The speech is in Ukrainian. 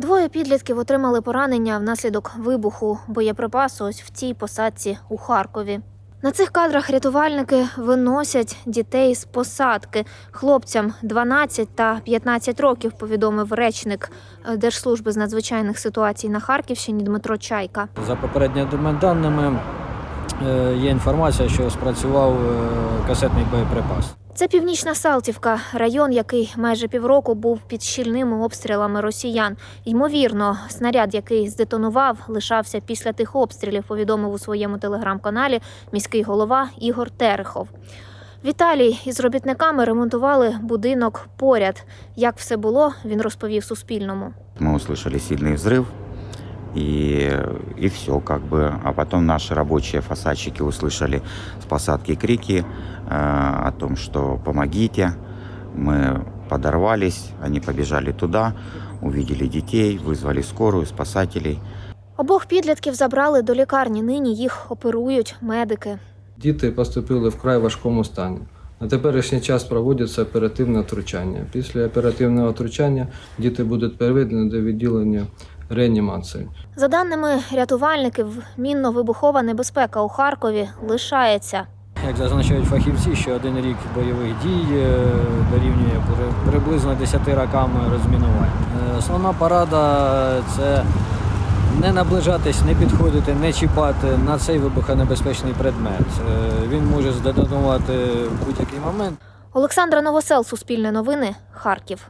Двоє підлітків отримали поранення внаслідок вибуху боєприпасу ось в цій посадці у Харкові. На цих кадрах рятувальники виносять дітей з посадки. Хлопцям 12 та 15 років, повідомив речник е, Держслужби з надзвичайних ситуацій на Харківщині Дмитро Чайка. За попередніми даними е, є інформація, що спрацював е, касетний боєприпас. Це північна Салтівка, район, який майже півроку був під щільними обстрілами росіян. Ймовірно, снаряд, який здетонував, лишався після тих обстрілів. Повідомив у своєму телеграм-каналі міський голова Ігор Терехов. Віталій із робітниками ремонтували будинок поряд. Як все було, він розповів Суспільному. Мы услышали сильный взрыв, и, и все как бы. А потом наши рабочие фасадчики услышали с посадки крики э, о том, что помогите. Мы подорвались, они побежали туда, увидели детей, вызвали скорую, спасателей. Обох підлітків забрали до лікарні. Нині їх оперують медики. Діти поступили в край важкому стані. На теперішній час проводиться оперативне втручання. Після оперативного втручання діти будуть переведені до відділення реанімації. За даними рятувальників, мінно-вибухова небезпека у Харкові лишається. Як зазначають фахівці, що один рік бойових дій е, дорівнює при- приблизно 10 рокам розмінування. Е, Основна порада це не наближатись, не підходити, не чіпати на цей вибухонебезпечний предмет. Е, Він може здетонувати в будь-який момент. Олександра Новосел, Суспільне новини, Харків.